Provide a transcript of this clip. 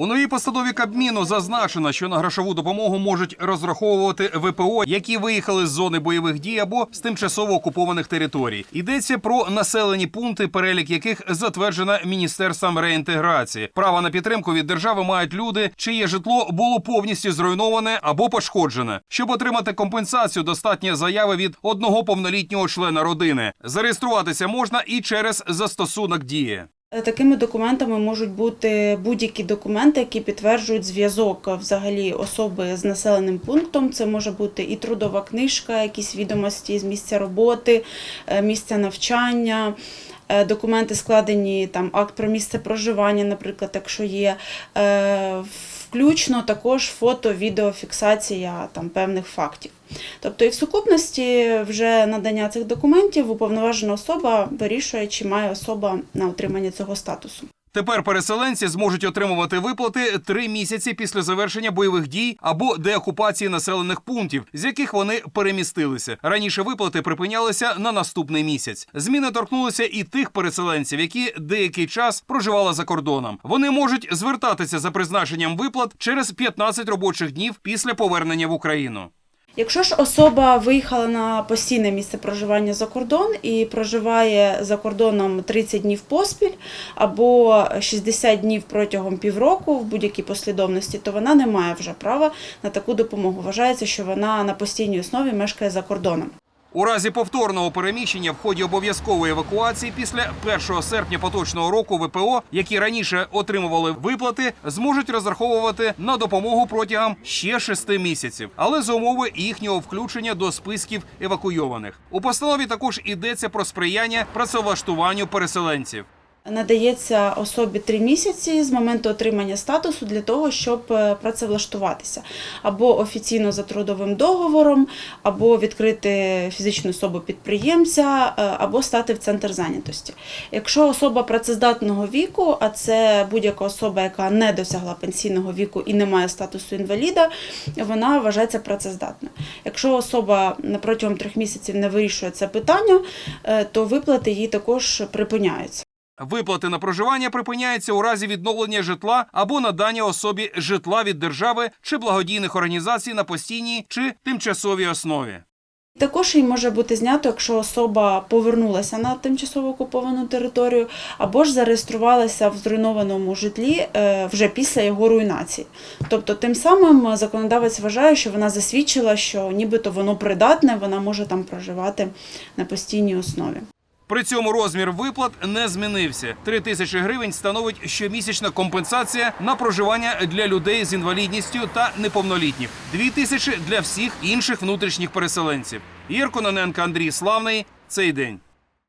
У новій постанові Кабміну зазначено, що на грошову допомогу можуть розраховувати ВПО, які виїхали з зони бойових дій або з тимчасово окупованих територій. Йдеться про населені пункти, перелік яких затверджено міністерством реінтеграції. Право на підтримку від держави мають люди, чиє житло було повністю зруйноване або пошкоджене. Щоб отримати компенсацію, достатньо заяви від одного повнолітнього члена родини. Зареєструватися можна і через застосунок дії. Е, Такими документами можуть бути будь-які документи, які підтверджують зв'язок е, взагалі особи з населеним пунктом. Це може бути і трудова книжка, якісь відомості з місця роботи, е, місця навчання. Документи складені там акт про місце проживання, наприклад, якщо є, включно також фото, відеофіксація там певних фактів. Тобто, і в сукупності вже надання цих документів уповноважена особа вирішує, чи має особа на отримання цього статусу. Тепер переселенці зможуть отримувати виплати три місяці після завершення бойових дій або деокупації населених пунктів, з яких вони перемістилися. Раніше виплати припинялися на наступний місяць. Зміни торкнулися і тих переселенців, які деякий час проживали за кордоном. Вони можуть звертатися за призначенням виплат через 15 робочих днів після повернення в Україну. Якщо ж особа виїхала на постійне місце проживання за кордон і проживає за кордоном 30 днів поспіль або 60 днів протягом півроку в будь-якій послідовності, то вона не має вже права на таку допомогу. Вважається, що вона на постійній основі мешкає за кордоном. У разі повторного переміщення в ході обов'язкової евакуації після 1 серпня поточного року ВПО, які раніше отримували виплати, зможуть розраховувати на допомогу протягом ще шести місяців, але за умови їхнього включення до списків евакуйованих. У постанові також йдеться про сприяння працевлаштуванню переселенців. Надається особі три місяці з моменту отримання статусу для того, щоб е, працевлаштуватися або офіційно за трудовим договором, або відкрити фізичну особу підприємця, е, або стати в центр зайнятості. Якщо особа працездатного віку, а це будь-яка особа, яка не досягла пенсійного віку і не має статусу інваліда, вона вважається працездатною. Якщо особа протягом трьох місяців не вирішує це питання, е, то виплати їй також припиняються. Виплати на проживання припиняються у разі відновлення житла або надання особі житла від держави чи благодійних організацій на постійній чи тимчасовій основі. Також їй може бути знято, якщо особа повернулася на тимчасово окуповану територію, або ж зареєструвалася в зруйнованому житлі е, вже після його руйнації. Тобто, тим самим законодавець вважає, що вона засвідчила, що нібито воно придатне, вона може там проживати на постійній основі. При цьому розмір виплат не змінився. Три тисячі гривень становить щомісячна компенсація на проживання для людей з інвалідністю та неповнолітніх. Дві тисячі для всіх інших внутрішніх переселенців. Єрко Наненко, Андрій Славний. Цей день.